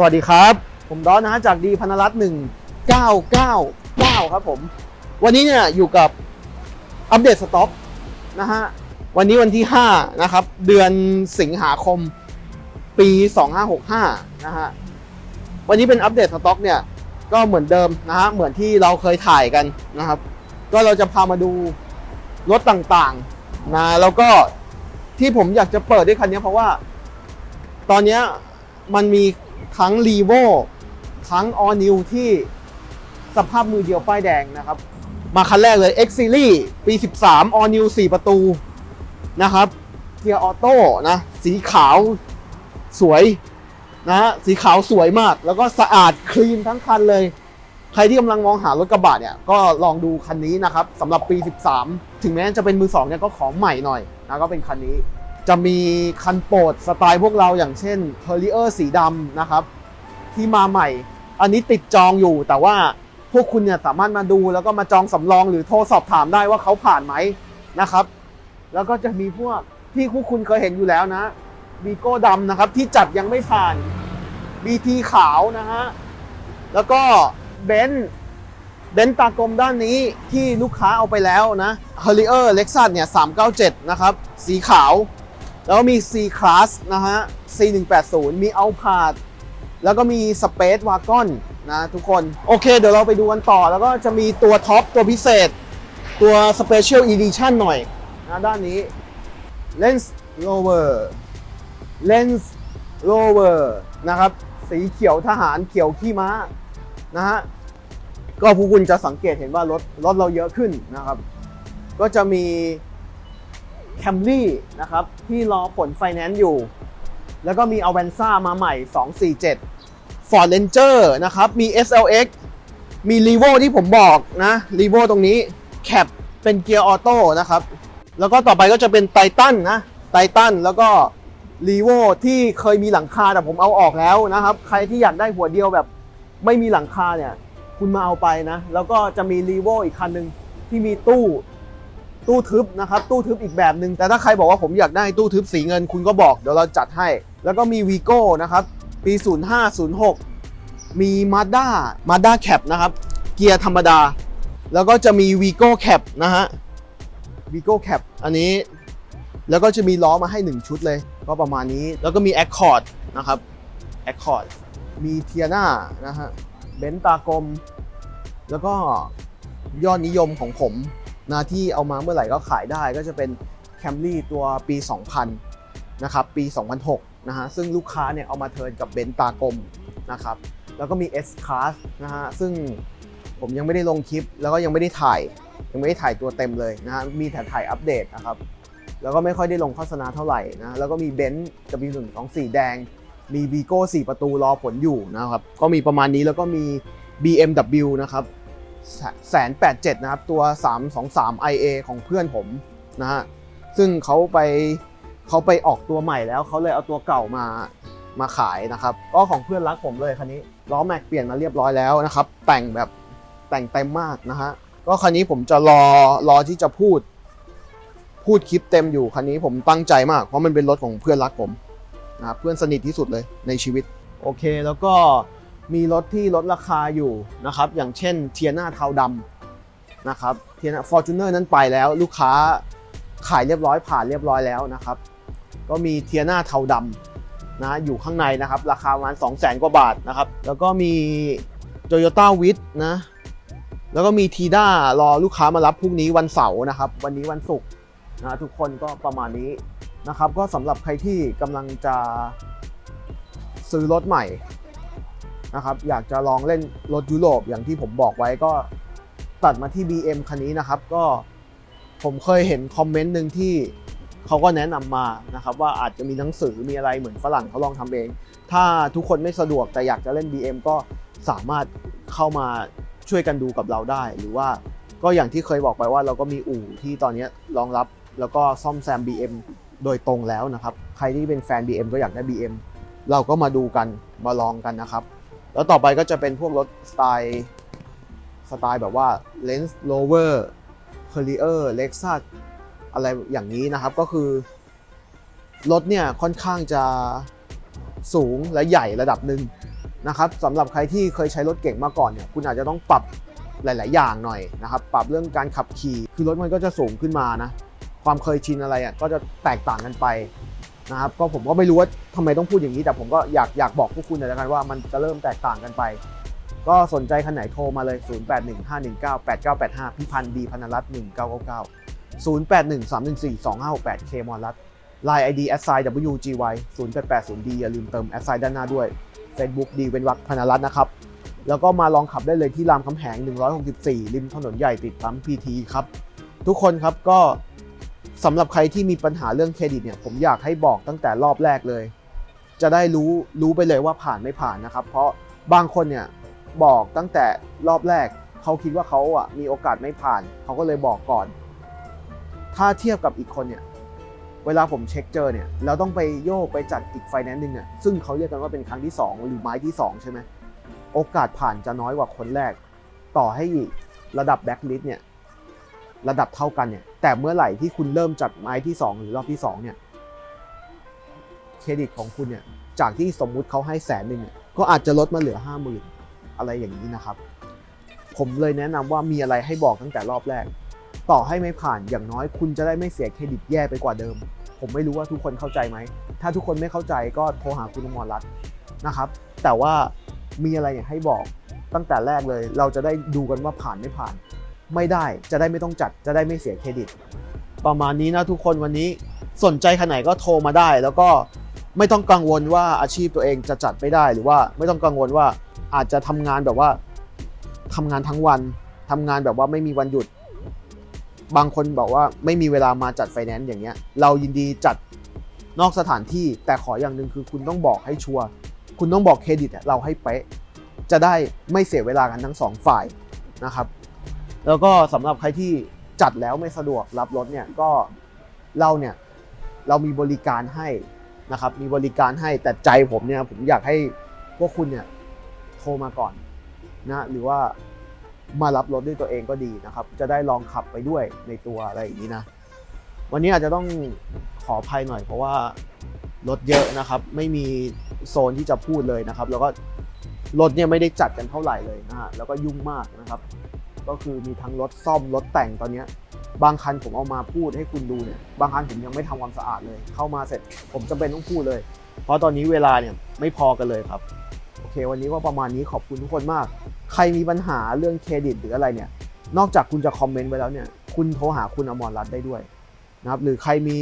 สวัสดีครับ ผมดอนนะฮะจากดีพนรัตน์หนึ่งเก้าเก้าเก้าครับผม วันนี้เนี่ยอยู่กับอัปเดตสต็อกนะฮะ วันนี้วันที่5นะครับ เดือนสิงหาคม ปี2565นะฮะ วันนี้เป็นอัปเดตสต็อกเนี่ยก็เหมือนเดิมนะฮะ เหมือนที่เราเคยถ่ายกันนะครับ ก็เราจะพามาดูรถต่างๆนะแล้วก็ที่ผมอยากจะเปิดด้วยคันนี้เพราะว่า ตอนเนี้ยมันมี ทั้ง r ีโวทั้ง All New ที่สภาพมือเดียวป้ายแดงนะครับ มาคันแรกเลย X Series ปี 13 All New 4 ประตูนะครับเกียร์ออโต้นะ สีขาวสวยนะฮะสีขาวสวยมาก แล้วก็สะอาดคลีนทั้งคันเลย ใครที่กำลังมองหารถกระบะเนี่ย ก็ลองดูคันนี้นะครับสำหรับปี 13 ถึงแม้จะเป็นมือสองเนี่ยก็ของใหม่หน่อยนะก็เป็นคันนี้ จะมีคันโปรดสไตล์พวกเราอย่างเช่น t e r r i e r สีดำนะครับ ที่มาใหม่ อันนี้ติดจองอยู่ แต่ว่าพวกคุณเนี่ยสามารถมาดูแล้วก็มาจองสำรองหรือโทรสอบถามได้ว่าเขาผ่านไหมนะครับ แล้วก็จะมีพวกที่พวกคุณเคยเห็นอยู่แล้วนะบีโก้ดำนะครับที่จัดยังไม่ผ่าน BT ขาวนะฮะแล้วก็เบนซ์เบนซ์ตากลมด้านนี้ที่ลูกค้าเอาไปแล้วนะ h a r r i e r Lexus เนี่ย397 นะครับ สีขาว แล้วก็มี C Class นะฮะ C180 มี Alphard แล้วก็มี Space Wagon นะทุกคน โอเค เดี๋ยวเราไปดูกันต่อ แล้วก็จะมีตัวท็อปตัวพิเศษ ตัว Special Edition หน่อยนะด้านนี้ Lens Rover Lens Rover นะครับ สีเขียวทหารเขียวขี้ม้านะฮะก็ผู้คุณจะสังเกตเห็นว่ารถรถเราเยอะขึ้นนะครับ ก็จะมี แคมรี่นะครับที่รอผลไฟแนนซ์อยู่ แล้วก็มี a v a n z a มาใหม่ 247 Ford Ranger นะครับ มี SLX มี r e v o ที่ผมบอกนะ r e v o ตรงนี้ Cap เป็นเกียร์ออโต้นะครับ แล้วก็ต่อไปก็จะเป็นไททันนะไททันแล้วก็ r e v o ที่เคยมีหลังคาแต่ผมเอาออกแล้วนะครับ ใครที่อยากได้หัวเดียวแบบไม่มีหลังคาเนี่ย คุณมาเอาไปนะ แล้วก็จะมี r e v o อีกคันหนึ่งที่มีตู้ ตู้ทึบนะครับตู้ทึบอีกแบบหนึ่งแต่ถ้าใครบอกว่าผมอยากได้ตู้ทึบสีเงินคุณก็บอกเดี๋ยวเราจัดให้ แล้วก็มีวีโก้นะครับปี 0506 มี Mazda Mazda Cap นะครับเกียร์ธรรมดา แล้วก็จะมี Vigo Cap นะฮะ Vigo Cap อันนี้ แล้วก็จะมีล้อมาให้ 1 ชุดเลย ก็ประมาณนี้แล้วก็มี Accord นะครับ Accord มีเทียนานะฮะเบนตากลม แล้วก็ยอดนิยมของผม นะที่เอามาเมื่อไหร่ก็ขายได้ก็จะเป็น Camry ตัวปี 2000 นะครับ ปี 2006 นะฮะ ซึ่งลูกค้าเนี่ยเอามาเทิร์นกับเบนซ์ตากลมนะครับ แล้วก็มี S Class นะฮะ ซึ่งผมยังไม่ได้ลงคลิป แล้วก็ยังไม่ได้ถ่าย ยังไม่ได้ถ่ายตัวเต็มเลยนะฮะ มีแต่ถ่ายอัปเดตนะครับ แล้วก็ไม่ค่อยได้ลงโฆษณาเท่าไหร่นะ แล้วก็มีเบนซ์ W124 แดง มี Vigo 4ประตูรอผลอยู่นะครับ ก็มีประมาณนี้แล้วก็มี BMW นะครับ แสนแปดเจ็ดนะครับ ตัว 323 IA ของเพื่อนผมนะฮะซึ่งเขาไปเขาไปออกตัวใหม่แล้วเขาเลยเอาตัวเก่ามามาขายนะครับ ก็ของเพื่อนรักผมเลยคันนี้ล้อแม็กเปลี่ยนมาเรียบร้อยแล้วนะครับ แต่งแบบแต่งเต็มมากนะฮะก็คันนี้ผมจะรอรอที่จะพูด พูดคลิปเต็มอยู่คันนี้ผมตั้งใจมากเพราะมันเป็นรถของเพื่อนรักผมนะครับเพื่อนสนิทที่สุดเลยในชีวิต โอเคแล้วก็ มีรถที่ลดราคาอยู่นะครับ อย่างเช่นเทียนาเทาดำนะครับเทียนาฟอร์จูเนอร์นั้นไปแล้วลูกค้าขายเรียบร้อยผ่านเรียบร้อยแล้วนะครับ ก็มีเทียนาเทาดำนะอยู่ข้างในนะครับ ราคาประมาณ 2 0 0 0 0 0 กว่าบาทนะครับ แล้วก็มี Toyota w i t นะแล้วก็มีทีด้ารอลูกค้ามารับพรุ่งนี้วันเสาร์นะครับ วันนี้วันศุกร์นะทุกคนก็ประมาณนี้นะครับ ก็สำหรับใครที่กำลังจะซื้อรถใหม่ นะครับอยากจะลองเล่นรถยุโรปอย่างที่ผมบอกไว้ก็ตัดมาที่ BM คันนี้นะครับ ก็ผมเคยเห็นคอมเมนต์หนึ่งที่เขาก็แนะนำมานะครับ ว่าอาจจะมีหนังสือมีอะไรเหมือนฝรั่งเขาลองทำเอง ถ้าทุกคนไม่สะดวกแต่อยากจะเล่น BM ก็สามารถเข้ามาช่วยกันดูกับเราได้ หรือว่าก็อย่างที่เคยบอกไปว่าเราก็มีอู่ที่ตอนนี้รองรับแล้วก็ซ่อมแซม BM โดยตรงแล้วนะครับ ใครที่เป็นแฟน BM ก็อยากได้ BM เราก็มาดูกันมาลองกันนะครับ แล้วต่อไปก็จะเป็นพวกรถสไตล์สไตล์แบบว่า Range Rover Harrier Lexus อะไรอย่างนี้นะครับก็คือ รถเนี่ยค่อนข้างจะสูงและใหญ่ระดับหนึ่งนะครับสำหรับใครที่เคยใช้รถเก่งมาก่อนเนี่ยคุณอาจจะต้องปรับหลาย ๆ อย่างหน่อยนะครับ ปรับเรื่องการขับขี่ คือรถมันก็จะสูงขึ้นมานะ ความเคยชินอะไรอะก็จะแตกต่างกันไป นะครับก็ผมก็ไม่รู้ว่าทำไมต้องพูดอย่างนี้ แต่ผมก็อยากอยากบอกพวกคุณเลยละกันว่ามันจะเริ่มแตกต่างกันไป ก็สนใจคันไหนโทรมาเลย 0815198985พี่พันธ์ดีพนรัตน์1999 0813142568 k มอลรัต Line ID s i WGY 0880D อย่าลืมเติม s i ด้านหน้าด้วย Facebook ดีเว้นวักพนรัตน์นะครับ แล้วก็มาลองขับได้เลยที่รามคำแหง 164 ริมถนนใหญ่ติดปั๊ม PT ครับ ทุกคนครับก็ สำหรับใครที่มีปัญหาเรื่องเครดิตเนี่ยผมอยากให้บอกตั้งแต่รอบแรกเลย จะได้รู้รู้ไปเลยว่าผ่านไม่ผ่านนะครับ เพราะบางคนเนี่ยบอกตั้งแต่รอบแรกเขาคิดว่าเขาอะมีโอกาสไม่ผ่านเขาก็เลยบอกก่อน ถ้าเทียบกับอีกคนเนี่ยเวลาผมเช็คเจอเนี่ยเราต้องไปโยกไปจัดอีกไฟแนนซ์หนึ่งเนี่ยซึ่งเขาเรียกกันว่าเป็นครั้งที่ 2 หรือไม้ที่ 2 ใช่ไหมโอกาสผ่านจะน้อยกว่าคนแรก ต่อให้ระดับแบ็คลิสเนี่ย ระดับเท่ากันเนี่ยแต่เมื่อไหร่ที่คุณเริ่มจัดไม้ที่ 2 หรือรอบที่2เนี่ยเครดิตของคุณเนี่ยจากที่สมมุติเขาให้แสนหนึ่งเนี่ยก็อาจจะลดมาเหลือ 5 0,000 อะไรอย่างนี้นะครับ ผมเลยแนะนำว่ามีอะไรให้บอกตั้งแต่รอบแรก ต่อให้ไม่ผ่านอย่างน้อยคุณจะได้ไม่เสียเครดิตแย่ไปกว่าเดิม ผมไม่รู้ว่าทุกคนเข้าใจไหม ถ้าทุกคนไม่เข้าใจก็โทรหาคุณอมรรัตน์นะครับ แต่ว่ามีอะไรเนี่ยให้บอกตั้งแต่แรกเลย เราจะได้ดูกันว่าผ่านไม่ผ่าน ไม่ได้จะได้ไม่ต้องจัดจะได้ไม่เสียเครดิต ประมาณนี้นะทุกคนวันนี้สนใจขนาดก็โทรมาได้ แล้วก็ไม่ต้องกังวลว่าอาชีพตัวเองจะจัดไม่ได้หรือว่าไม่ต้องกังวลว่าอาจจะทำงานแบบว่าทำงานทั้งวันทำงานแบบว่าไม่มีวันหยุด บางคนบอกว่าไม่มีเวลามาจัดไฟแนนซ์อย่างเงี้ย เรายินดีจัดนอกสถานที่แต่ขออย่างหนึ่งคือคุณต้องบอกให้ชัวร์คุณต้องบอกเครดิตเราให้เป๊ะจะได้ไม่เสียเวลากันทั้งสองฝ่ายนะครับ แล้วก็สำหรับใครที่จัดแล้วไม่สะดวกรับรถเนี่ยก็เราเนี่ยเรามีบริการให้นะครับ มีบริการให้แต่ใจผมเนี่ยผมอยากให้พวกคุณเนี่ยโทรมาก่อนนะหรือว่ามารับรถด้วยตัวเองก็ดีนะครับ จะได้ลองขับไปด้วยในตัวอะไรอย่างนี้นะ วันนี้อาจจะต้องขออภัยหน่อย เพราะว่ารถเยอะนะครับ ไม่มีโซนที่จะพูดเลยนะครับ แล้วก็รถเนี่ยไม่ได้จัดกันเท่าไหร่เลยนะฮะแล้วก็ยุ่งมากนะครับ ก็คือมีทั้งรถซ่อมรถแต่งตอนนี้บางคันผมเอามาพูดให้คุณดูเนี่ยบางคันผมยังไม่ทำความสะอาดเลย เข้ามาเสร็จผมจำเป็นต้องพูดเลย เพราะตอนนี้เวลาเนี่ยไม่พอกันเลยครับโอเค วันนี้ก็ประมาณนี้ขอบคุณทุกคนมาก ใครมีปัญหาเรื่องเครดิตหรืออะไรเนี่ย นอกจากคุณจะคอมเมนต์ไว้แล้วเนี่ย คุณโทรหาคุณอมรรัตน์ได้ด้วยนะครับหรือใครมี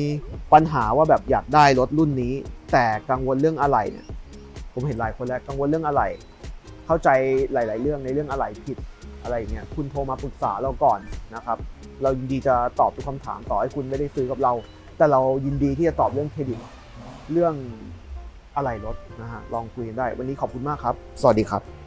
ปัญหาว่าแบบอยากได้รถรุ่นนี้ แต่กังวลเรื่องอะไรเนี่ยผมเห็นหลายคนแล้วกังวลเรื่องอะไร เข้าใจหลาย ๆ เรื่องในเรื่องอะไรผิด อะไรอย่างเงี้ยคุณโทรมาปรึกษาเราก่อนนะครับเรายินดีจะตอบทุกคำถามต่อให้คุณไม่ได้ซื้อกับเรา แต่เรายินดีที่จะตอบเรื่องเครดิตเรื่องอะไรรถนะฮะลองคุยกันได้ วันนี้ขอบคุณมากครับ สวัสดีครับ